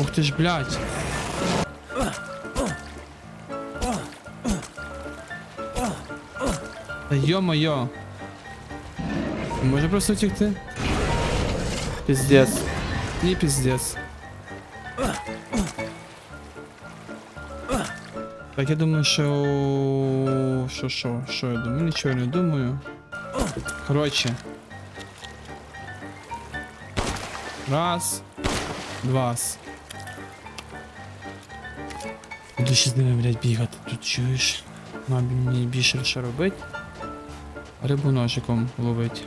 Ух ти ж, блядь. Та йо-моє. Може просто втекти? Пиздец. Не пиздец. Так, я думаю, що. Що, що, що я думаю? Нічого не думаю. Коротше. Раз. Два. Буду ще з ними, блядь, бігати. Тут чуєш? Мабі мені більше що робити. Рибу ножиком ловить.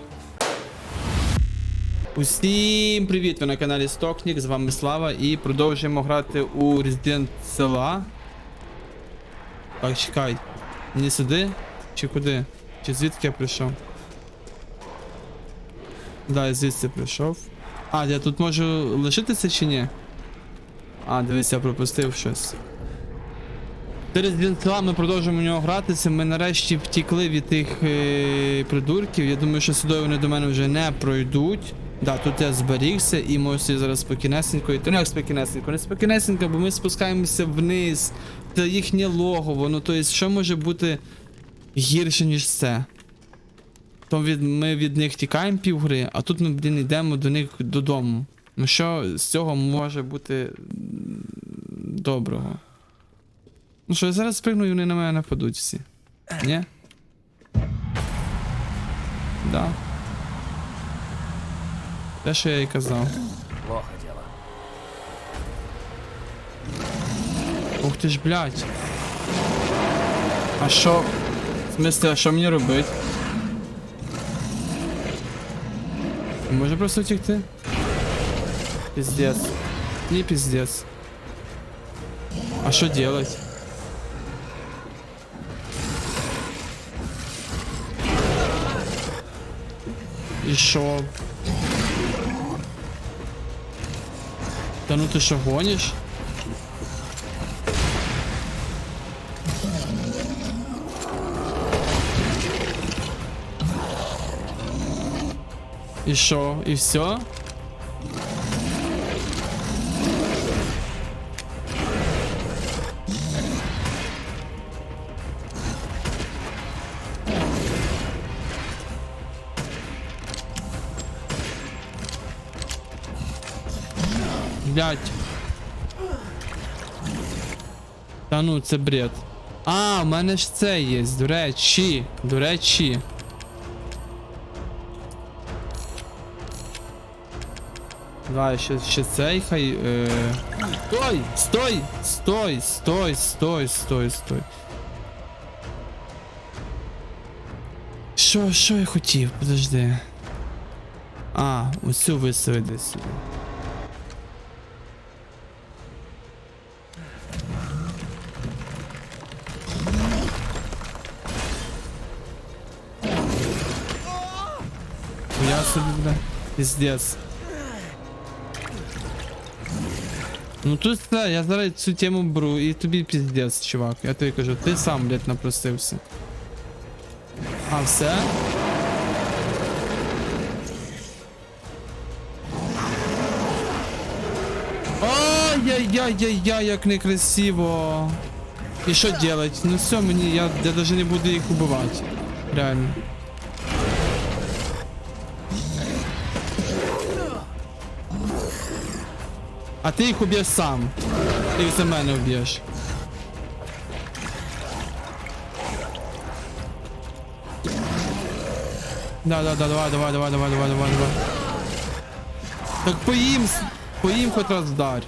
Усім привіт! Ви на каналі Стокнік, з вами Слава і продовжуємо грати у Resident села. Так, чекай. Не сюди? Чи куди? Чи звідки я прийшов? Да, я звідси прийшов. А, я тут можу лишитися чи ні? А, дивись, я пропустив щось. Через Resident ми продовжуємо в нього гратися. Ми нарешті втікли від тих е, придурків. Я думаю, що сюди вони до мене вже не пройдуть. Да, тут я зберігся і можу зараз спокійнесенько. йти. Ну як спокійнесенько, не спокійнесенько, бо ми спускаємося вниз. Це їхнє логово. Ну то що може бути гірше, ніж це? То від, ми від них тікаємо півгри, а тут ми, блін, йдемо до них додому. Ну що з цього може бути доброго? Ну що, я зараз спригну і вони на мене нападуть всі. Ні? Да. Те, що я і казав. Плохо дело. Ух ти ж, блядь. А що? В смысле, а що мені робити? Може просто втекти? Пиздец. Не пиздец. А що делать? І що? Ну ти що гониш? І що? І все? Ну, це бред. А, у мене ж це є, до речі. До речі. Давай, ще, ще цей хай. Е... Стой! Стой! Стой! Стой! Стой! Стой! Стой! Що, що я хотів? Подожди. А, оцю виставити сюди. Пиздец. Ну тут все, я зараз цю тему беру і тобі піздець, чувак. Я тобі кажу, ти сам, блядь, напросився. А все? Ай-яй-яй-яй-яй, як некрасиво. І що делать? Ну все, мені, я, я даже не буду їх убивати. Реально. А ти їх уб'єш сам. Ти їх за мене вб'єш. Да, да, да, давай, давай, давай, давай, давай, давай, давай. Так поїм, поїм хоч раз вдарь.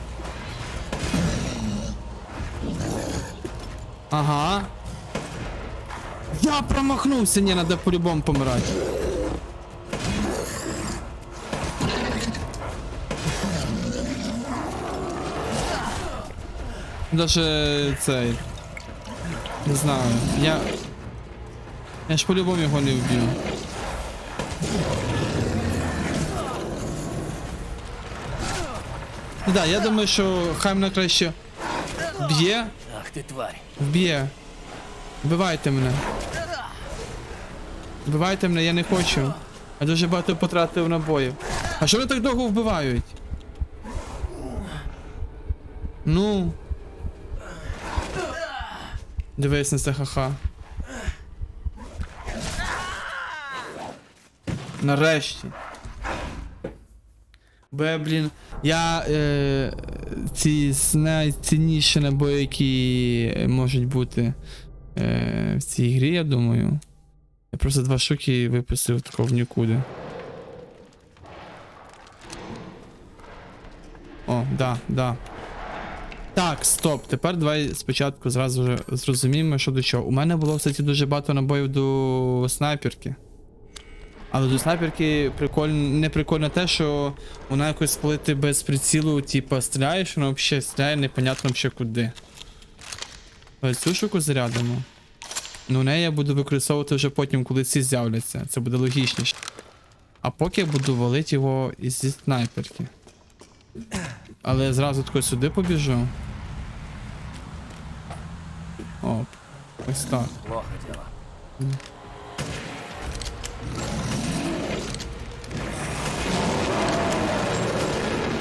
Ага. Я промахнувся, не, надо по-любому помирати. Даже цей. Не знаю. Я. Я ж по-любому його не вб'ю. Ну да, я думаю, що хай мене краще б'є. Ах ты тварь. Вб'є. Вбивайте мене. Вбивайте мене, я не хочу. Я дуже багато потратив набоїв. А що вони так довго вбивають? Ну. Дивись на це ха-ха. Нарешті. Бо я, блін, я е, ці найцінніші набої, які можуть бути е, в цій грі, я думаю. Я просто два штуки випустив такого в нікуди. О, да, да. Так, стоп. Тепер давай спочатку зразу зрозуміємо, що до чого. У мене було, кстати, дуже багато набоїв до снайперки. Але до снайперки прикольно, не прикольно те, що вона якось коли ти без прицілу, типа, стріляєш, вона взагалі стріляє непонятно взагалі куди. Ось цю штуку зарядимо. Ну, неї я буду використовувати вже потім, коли ці з'являться. Це буде логічніше. А поки я буду валити його із зі снайперки. Але я зразу тако сюди побіжу. Оп. Ось так. Плохо дело.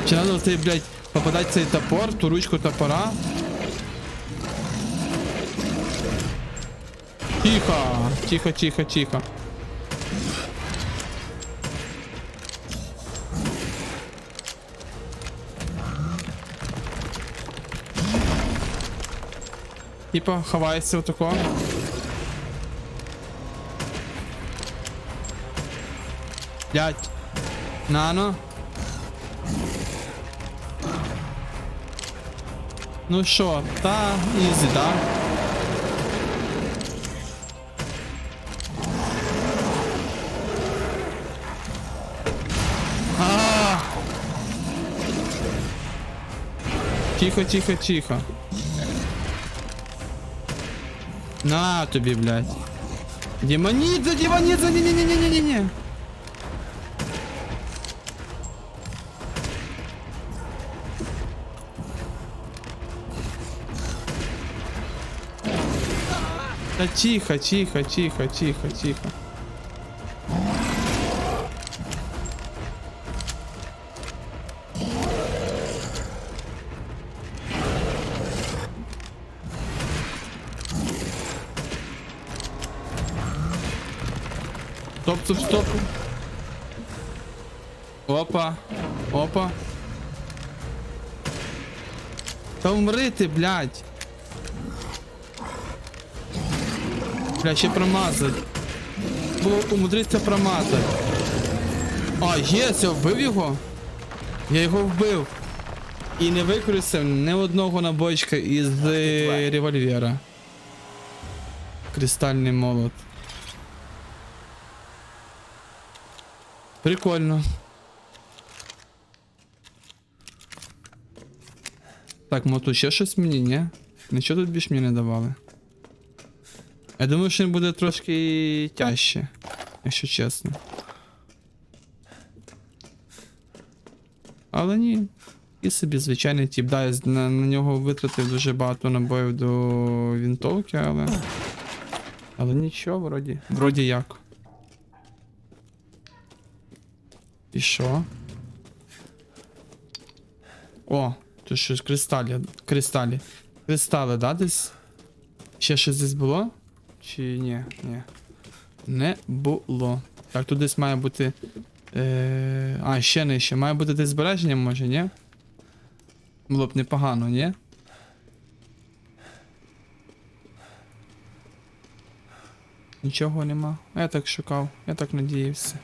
Чи надо цей, блядь, попадать в цей топор, ту ручку топора? Тихо, тихо, тихо, тихо. Типа, ховається отако. Дядь. Нано. Ну що, та ізі, да? Тихо, тихо, тихо. На тобі, блядь. Демонідзе, демонідзе, ні-ні-ні-ні-ні-ні. Та тихо, тихо, тихо, тихо, тихо. Стоп, стоп, стоп. Опа. Опа. Та умри ти, блядь. Бля, ще промазать. Було умудритися промазати. А, є, я вбив його? Я його вбив. І не використав ні одного набойчика із револьвера. Кристальний молот. Прикольно. Так, мо тут ще щось мені, ні? Нічого тут більш мені не давали. Я думаю, що він буде трошки тяжче, якщо чесно. Але ні. І собі звичайний тип. Да, я на, на нього витратив дуже багато набоїв до вінтовки, але. Але нічого, вроді. Вроді як. І що? О, тут щось кристалі. Кристалі. Кристали, да, десь? Ще щось десь було? Чи ні? Ні. Не було. Так, тут десь має бути. Е... А, ще нижче. Має бути десь збереження, може, ні? Було б непогано, ні? Нічого нема. Я так шукав, я так надіявся.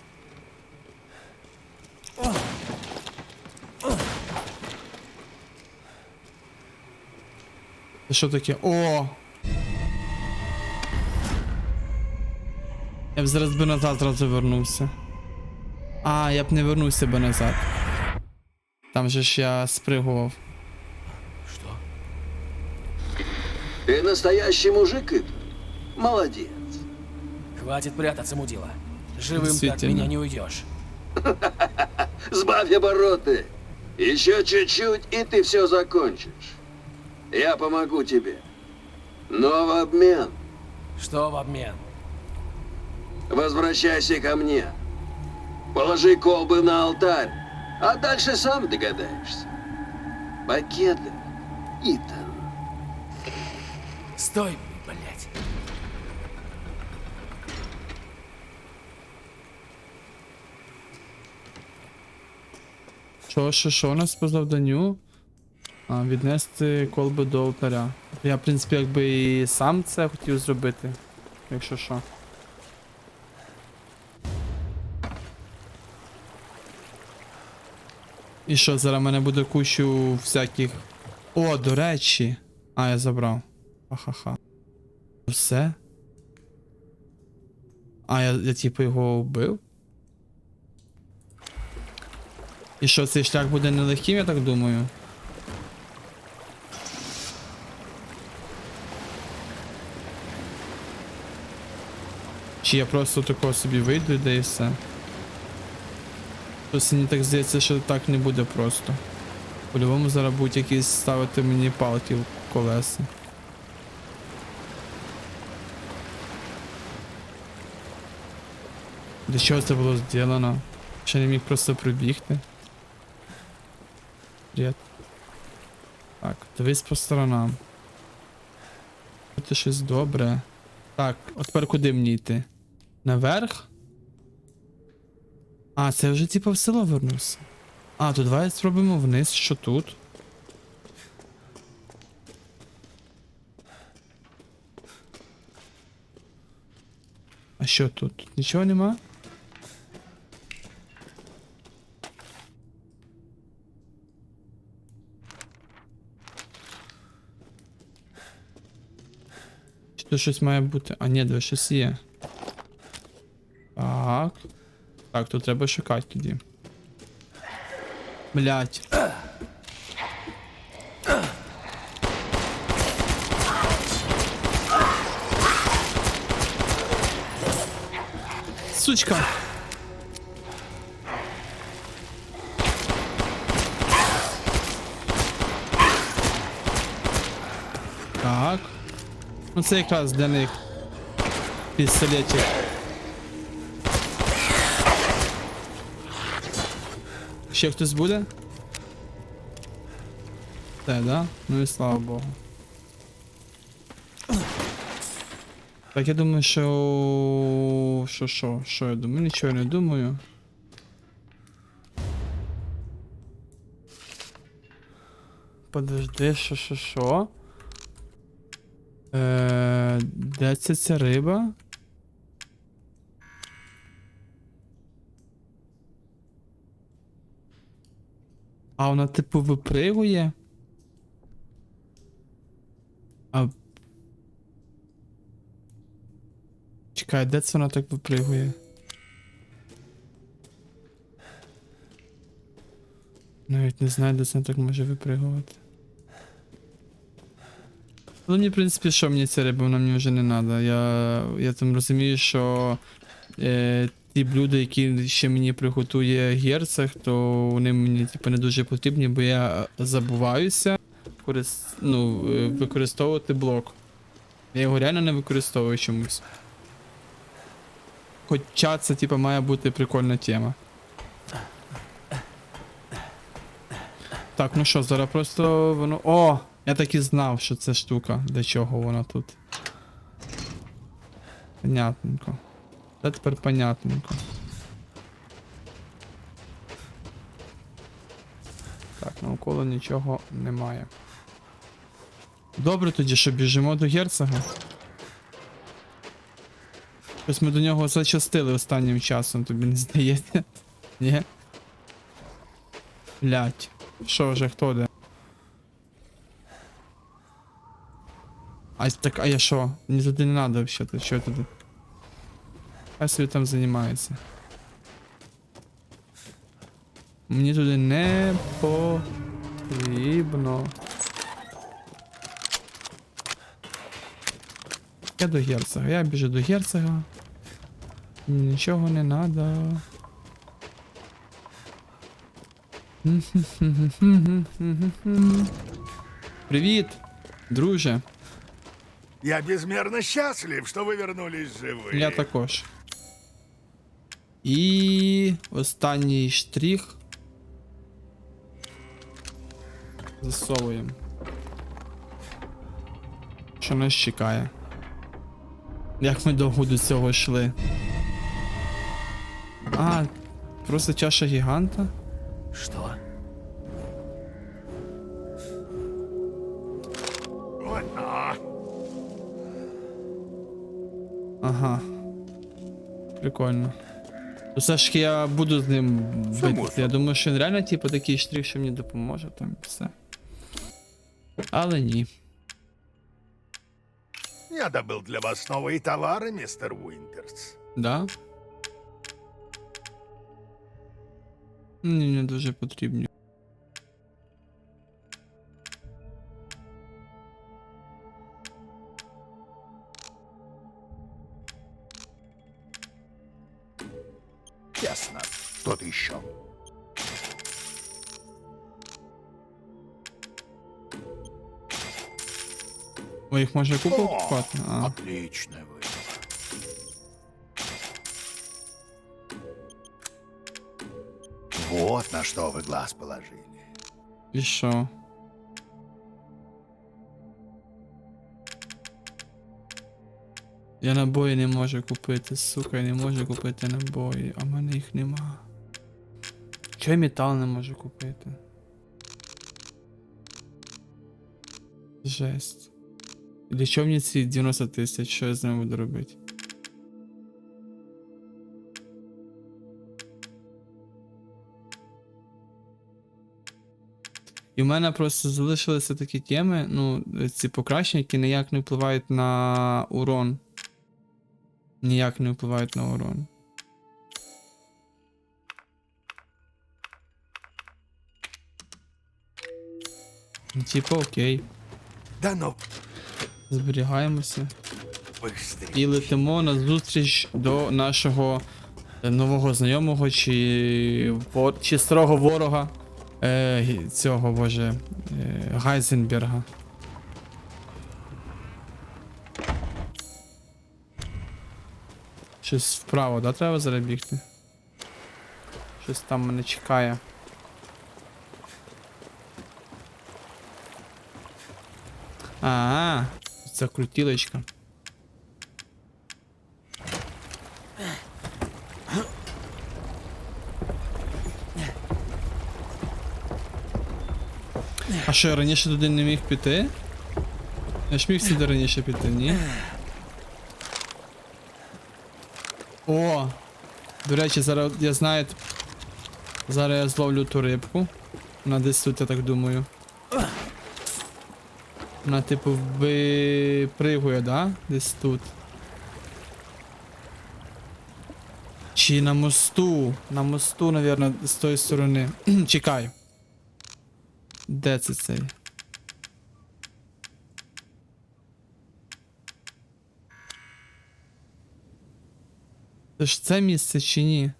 Це що таке? О! Я б зараз би назад зразу вернувся. А, я б не вернувся би назад. Там же ж я спригував. Что? Ты настоящий мужик, Ит? Молодец. Хватит прятаться, мудила. Живым так Действительно. меня не уйдешь. Сбавь обороты. Еще чуть-чуть, и ты все закончишь. Я помогу тебе. Но в обмен Что в обмен? возвращайся ко мне. Положи колбы на алтарь, а дальше сам догадаешься. Пакеты Итан. Стой, блядь. Що, що, що у нас по завданню? Віднести колби до алтаря. Я, в принципі, якби і сам це хотів зробити. Якщо що. І що, зараз в мене буде кучу всяких. О, до речі. А, я забрав. Ха-ха-ха. Все? А, я, я типу його вбив? І що, цей шлях буде нелегким, я так думаю. Чи я просто такого собі вийду і де і все. Просто мені так здається, що так не буде просто. По-любому зараз будуть якісь ставити мені палки в колеса. Для чого це було зроблено? Ще не міг просто прибігти. Привет. Так, дивись по сторонам. Це щось добре. Так, от тепер куди мені йти? Наверх? А, це вже типу в село вернувся. А, то давай спробуємо вниз, що тут. А що тут? Нічого нема? Чи тут щось має бути? А ні, де щось є. Так. Так, тут треба шукати тоді. Блять. Сучка. Так. Ну це якраз для них пістолетик. Ще хтось буде? Те, да? Ну і слава Богу. Так, я думаю, що. Що, що, що я думаю? Нічого не думаю. Подожди, що, що, що? Е, де це ця риба? А вона типу випригує? А. Чекай, де це вона так випригує? Навіть не знаю, де це вона так може випригувати. Але мені, в принципі, що мені ця риба, вона мені вже не треба. Я, я там розумію, що е, ті блюда, які ще мені приготує герцог, то вони мені типу, не дуже потрібні, бо я забуваюся корис... ну, е, використовувати блок. Я його реально не використовую чомусь. Хоча це типу, має бути прикольна тема. Так, ну що, зараз просто воно. О! Я так і знав, що це штука, для чого вона тут. Понятненько. Це тепер понятненько. Так, навколо нічого немає. Добре тоді, що біжимо до герцога. Щось ми до нього зачастили останнім часом, тобі не здається? Ні? Блять. Що вже, хто де? А так, а я що? Мені туди не надо взагалі, що я туди? Хай собі там займається. Мені туди не потрібно. Я до герцога, я біжу до герцога. Нічого не надо. Привіт, друже. Я безмерно счастлив, что вы вернулись живы. Я також. І останній штрих. Засовуємо. що нас чекає. Як ми довго до цього йшли. А, просто чаша гіганта? А, Ага. Прикольно. То все ж таки я буду з ним битися. Я думаю, що він реально, типу, такий штрих, що мені допоможе, там і все. Але ні. Я добыл для вас новые товары, мистер Уинтерс. Да? Мені не дуже потрібні. Ясно. Кто-то еще. Ой, их можно купол покупати? А. Отличный выбор. Вот на что вы глаз положили. И что? Я набої не можу купити, сука, я не можу купити набої, а в мене їх нема. Чого я метал не можу купити? Жесть. Для чого мені ці 90 тисяч, що я з ними буду робити? І в мене просто залишилися такі теми, ну, ці покращення, які ніяк не впливають на урон. Ніяк не впливають на урон. Типа окей, Да ну, зберігаємося. І летимо на зустріч до нашого е, нового знайомого чи, вор- чи старого ворога е, цього боже е, Гайзенберга. Щось вправо, да, треба зараз бігти? Щось там мене чекає. А, це крутілочка. А що, я раніше туди не міг піти? Я ж міг сюди раніше піти, ні? О! До речі, зараз я знаю. Зараз я зловлю ту рибку. Вона десь тут, я так думаю. Вона, типу, випригує, да? Десь тут. Чи на мосту? На мосту, напевно, з тої сторони. Чекай. Де це цей? Це ж це місце чи ні?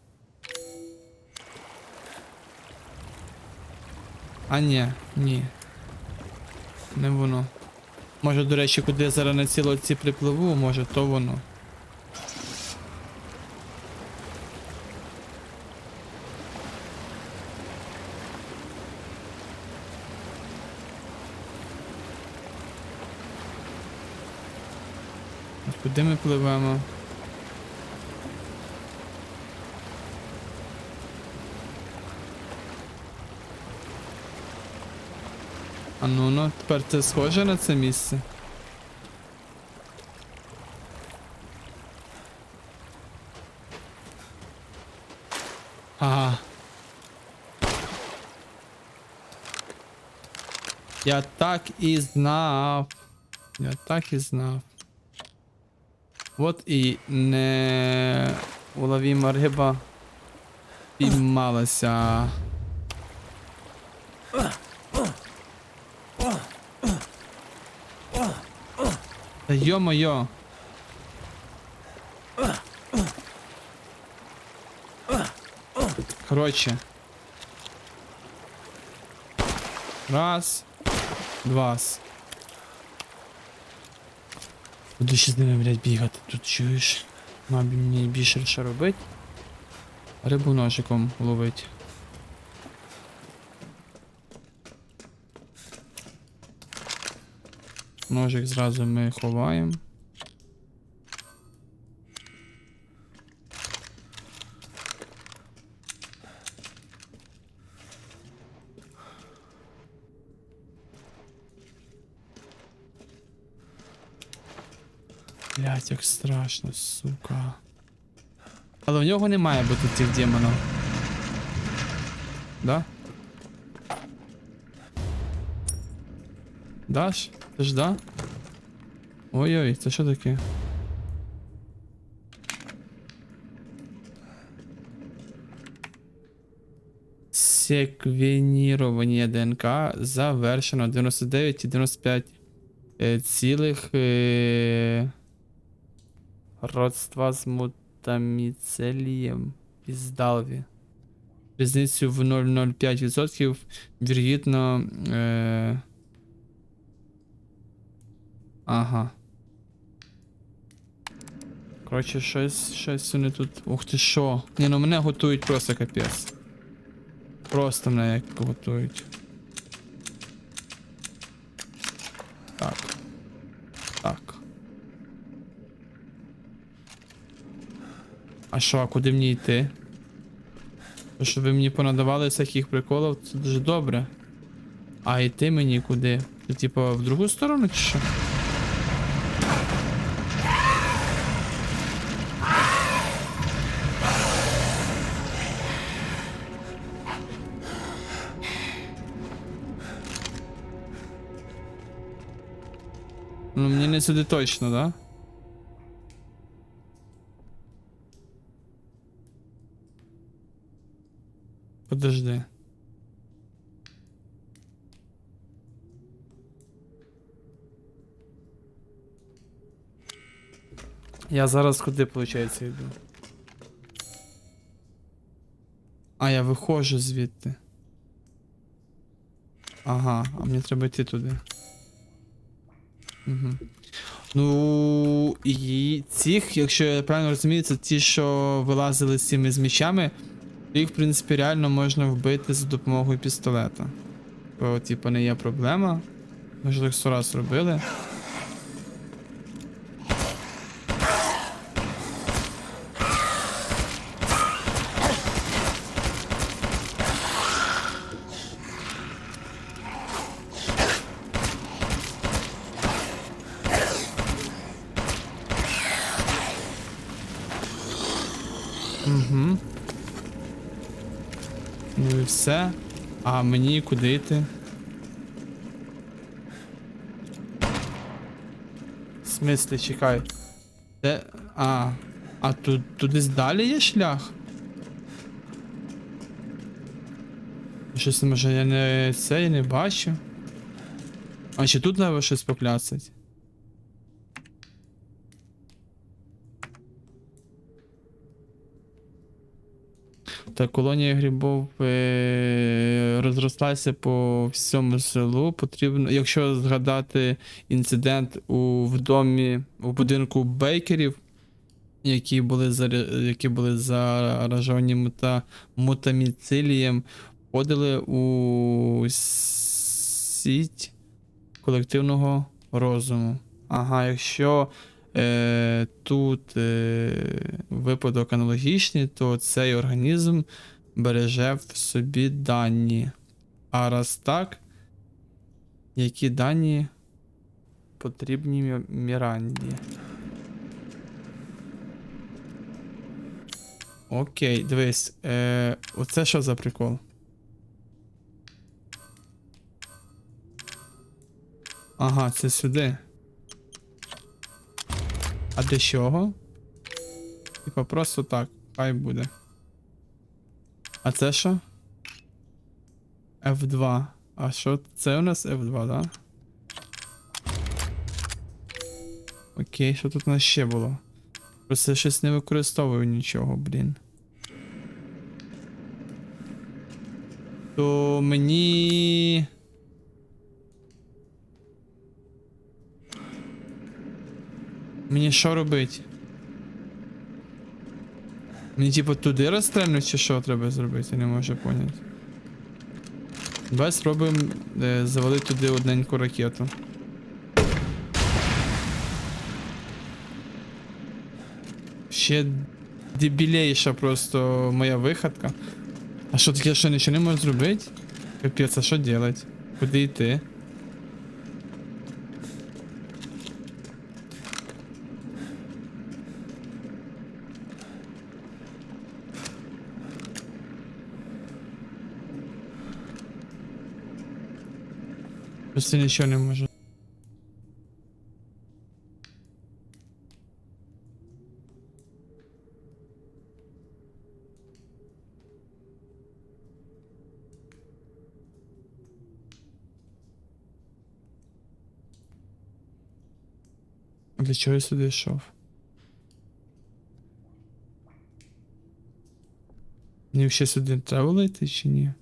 А ні, ні. Не воно. Може, до речі, куди я зараз на цій лодці припливу, може, то воно. Куди ми пливемо? Ну ну, тепер це схоже на це місце. Ага. Я так і знав. Я так і знав. От і не уловіма риба піймалася. Та йо-моє. Коротше. Раз. Два. Буду ще з ними, блядь, бігати. Тут чуєш. Мабуть, мені більше що робити. Рибу ножиком ловить. Ножик зразу ми ховаємо. Блять, як страшно, сука. Але в нього не має бути цих демонів. Да? Даш? Ти ж да? Ой-ой, це що таке? Секвенірування ДНК завершено 99,95 е, цілих е, родства з мутаміцелієм із Далві. Різницю в 0,05% віргідно. Е, ага. Коротше, щось, щось вони тут. Ух ти що? Ні, ну мене готують просто капець. Просто мене як готують. Так. Так. А що, а куди мені йти? То, що ви мені понадавали всяких приколів, це дуже добре. А йти мені куди? Типа, в другу сторону чи що? Не сюди точно, да? Подожди. Я зараз куди, виходить, йду? А, я виходжу звідти. Ага, а мені треба йти туди. Угу. Ну, і цих, якщо я правильно розумію, це ті, що вилазили з цими з мечами, їх, в принципі, реально можна вбити за допомогою пістолета. Бо, типу, не є проблема. Ми ж так сто раз робили. Мені куди йти? В смислі, чекай. Де. А. А тут туди далі є шлях? Щось може я не це я не бачу. А чи тут треба щось поклясить? Та колонія грибов е, розрослася по всьому селу. Потрібно, якщо згадати інцидент у в домі у будинку бейкерів, які були які були заражені мута, мутаміцилієм, входили у сіть колективного розуму. Ага, якщо е, тут е, випадок аналогічний, то цей організм береже в собі дані. А раз так, які дані потрібні Міранді? Окей, дивись, е, оце що за прикол? Ага, це сюди. А для чого? Типа просто так, хай буде. А це що? F2. А що? Це у нас F2, да? Окей, що тут у нас ще було? Просто я щось не використовую нічого, блін. То мені. Мені що робити? Мені типу туди розстрельнуть чи що треба зробити, я не можу поняти. Давай спробуємо е, завалити туди одненьку ракету. Ще дебілейша просто моя виходка. А що таке, що нічого не можу зробити? Капець, а що делать? Куди йти? Просто нічого не можу. Для чого я сюди йшов? Мені ще сюди треба йти чи ні?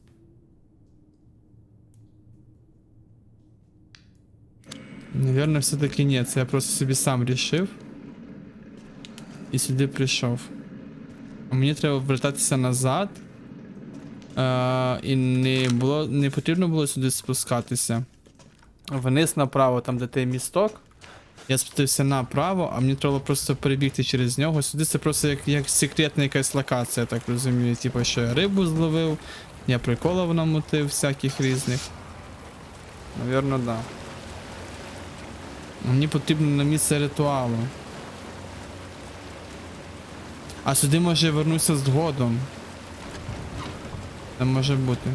Наверное, все-таки нет. Я просто собі сам рішив. І сюди прийшов. Мені треба вертатися назад. Е, і не було. Не потрібно було сюди спускатися. Вниз направо, там де той місток. Я спустився направо, а мені треба просто перебігти через нього. Сюди це просто як, як секретна якась локація, я так розумію. Типу, що я рибу зловив, я приколов намотив всяких різних. Навірно, да. Мені потрібно на місце ритуалу. А сюди може я вернуся згодом. Це може бути.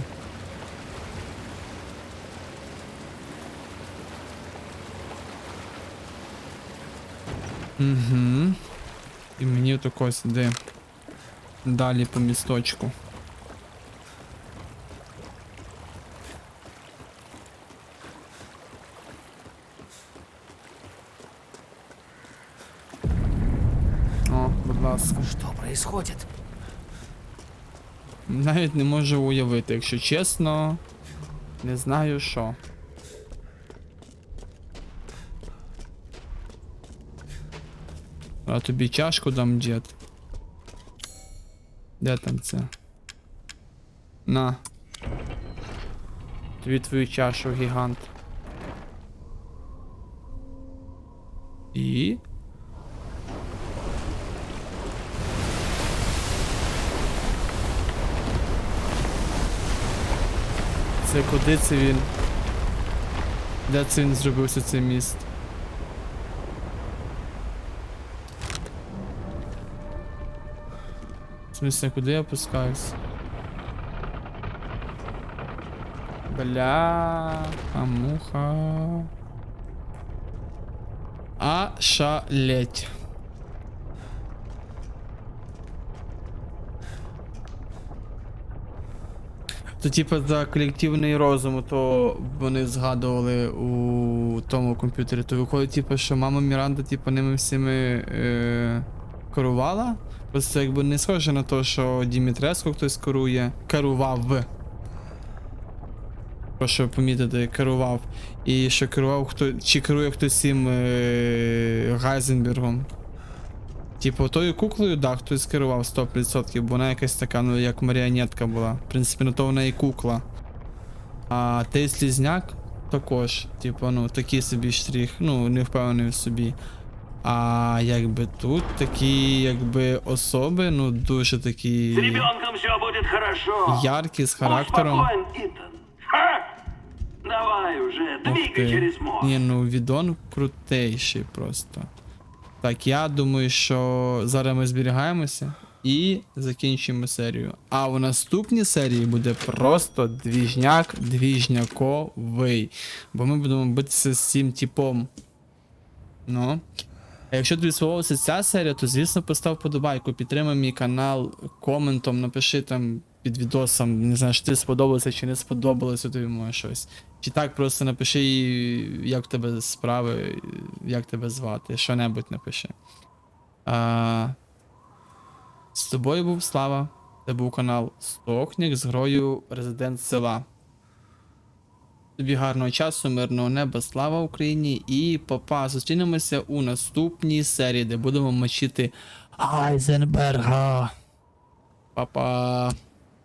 Угу. І мені тако сюди. Далі по місточку. О, будь ласка. Что происходит? Навіть не можу уявити, якщо чесно. Не знаю що. А тобі чашку дам дід. Де там це? На. Тобі твою чашу, гігант. І. Це куди це він? Де це він зробився цей міст? В смысле, куди я опускаюсь? Бля, а муха. А шалеть. То типа за колективний розум, то вони згадували у тому комп'ютері. То виходить, типу, що мама Міранда, типу, ними всіми е, керувала. Просто якби не схоже на те, що Дімітреско хтось керує. Керував. Прошу помітити, керував. І що керував хто. Чи керує хтось цим е, Гайзенбергом. Типу, тою куклею, да, хтось керував 100%, бо вона якась така, ну, як маріонетка була. В принципі, ну то вона і кукла. А той слізняк також, типу, ну, такий собі штрих, ну, не впевнений в собі. А якби тут такі, якби особи, ну, дуже такі С ребенком все будет хорошо. яркі, з характером. Ха! Давай уже, двигай через мост. Ні, ну відон крутейший просто. Так, я думаю, що зараз ми зберігаємося і закінчимо серію. А у наступній серії буде просто двіжняк двіжняковий. Бо ми будемо битися з цим типом. Ну. А якщо тобі сподобалася ця серія, то звісно постав подобайку, підтримай мій канал коментом, напиши там під відосом, не знаю, що тобі сподобалося чи не сподобалося тобі може щось. Чи так просто напиши, як в тебе справи, як тебе звати, що-небудь напиши. А, з тобою був Слава. Це був канал Стокнік з грою Резидент села. Тобі гарного часу, мирного неба, слава Україні і папа. Зустрінемося у наступній серії, де будемо мочити Айзенберга. Па-па.